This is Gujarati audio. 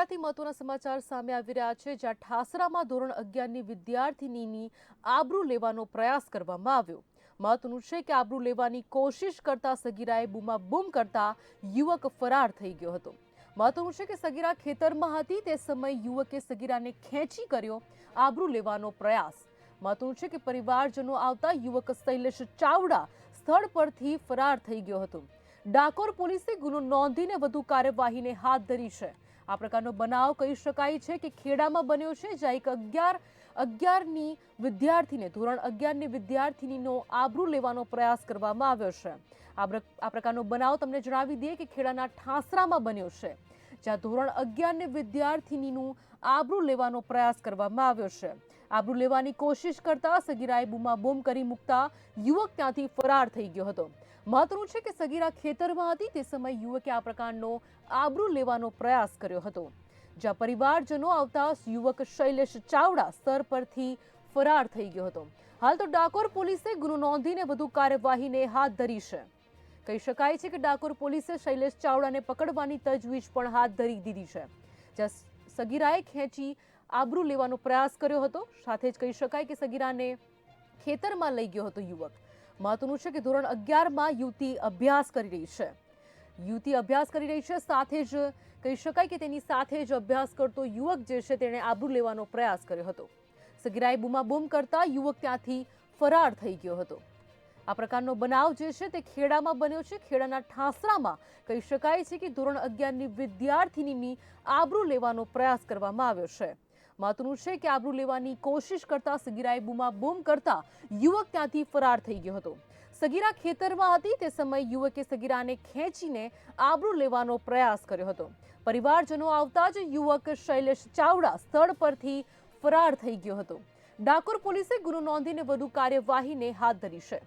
ખેડાથી મહત્વના સમાચાર સામે આવી રહ્યા છે, જ્યાં ઠાસરામાં ધોરણ અગિયારની વિદ્યાર્થિનીની આબરૂ લેવાનો પ્રયાસ કરવામાં આવ્યો. મહત્વનું છે કે આબરૂ લેવાની કોશિશ કરતા સગીરાએ બૂમાબૂમ કરતા યુવક ફરાર થઈ ગયો હતો. મહત્વનું છે કે સગીરા ખેતરમાં હતી, તે સમયે યુવકે સગીરાને ખેંચી કર્યો, આબરૂ લેવાનો પ્રયાસ. મહત્વનું છે કે પરિવારજનો આવતા યુવક શૈલેષ ચાવડા સ્થળ પરથી ફરાર થઈ ગયો હતો. ડાકોર પોલીસે ગુનો નોંધીને વધુ કાર્યવાહીને હાથ ધરી છે. આ પ્રકારનો બનાવ કહી શકાય છે કે ખેડામાં બન્યો છે, જ્યાં એક અગિયાર, અગિયારની વિદ્યાર્થીને, ધોરણ અગિયારની વિદ્યાર્થીનીનો આબરૂ લેવાનો પ્રયાસ કરવામાં આવ્યો છે. આ પ્ર- આ પ્રકારનો બનાવ તમને જણાવી દઈએ કે ખેડાના ઠાસરામાં બન્યો છે. જ્યાં ધોરણ અગિયારની વિદ્યાર્થીનીનું આબરૂ લેવાનો પ્રયાસ કરવામાં આવ્યો છે. આબરૂ લેવાની કોશિશ કરતા સગીરાએ બૂમાબૂમ કરી મૂકતા યુવક ત્યાંથી ફરાર થઈ ગયો હતો. મહત્વનું છે કે સગીરા ખેતરમાં હતી, તે સમયે યુવકે આ પ્રકારનો આબરૂ લેવાનો પ્રયાસ કર્યો હતો. જ્યાં પરિવારજનો આવતા યુવક શૈલેષ ચાવડા સ્તર પરથી ફરાર થઈ ગયો હતો. હાલ તો ડાકોર પોલીસે ગુનો નોંધીને વધુ કાર્યવાહીને હાથ ધરી છે. કહી શકાય છે કે ડાકોર પોલીસે શૈલેષ ચાવડાને પકડવાની તજવીજ પણ હાથ ધરી દીધી છે. જ્યાં સગીરાએ ખેંચી આબરૂ લેવાનો પ્રયાસ કર્યો હતો. સાથે જ કહી શકાય કે સગીરાને ખેતરમાં લઈ ગયો હતો યુવક. મહત્વનું છે કે ધોરણ અગિયારમાં યુવતી અભ્યાસ કરી રહી છે. યુવતી અભ્યાસ કરી રહી છે. સાથે જ કહી શકાય કે તેની સાથે જ અભ્યાસ કરતો યુવક જે છે તેણે આબરૂ લેવાનો પ્રયાસ કર્યો હતો. સગીરાએ બૂમાબૂમ કરતા યુવક ત્યાંથી ફરાર થઈ ગયો હતો. આ પ્રકારનો બનાવ જે છે તે ખેડામાં બન્યો છે. ખેડાના ઠાસરામાં કહી શકાય છે કે ધોરણ અગિયારની વિદ્યાર્થિનીની આબરૂ લેવાનો પ્રયાસ કરવામાં આવ્યો છે. મહત્વનું છે કે આબરૂ લેવાની કોશિશ કરતા સગીરાએ બૂમાબૂમ કરતા યુવક ત્યાંથી ફરાર થઈ ગયો હતો. સગીરા ખેતરમાં હતી. તે સમયે યુવકે સગીરાને ખેંચીને આબરૂ લેવાનો પ્રયાસ કર્યો હતો. પરિવારજનો આવતા જ યુવક શૈલેષ ચાવડા સ્થળ પરથી ફરાર થઈ ગયો હતો. ડાકોર પોલીસે ગુનો નોંધીને વધુ કાર્યવાહીને હાથ ધરી છે.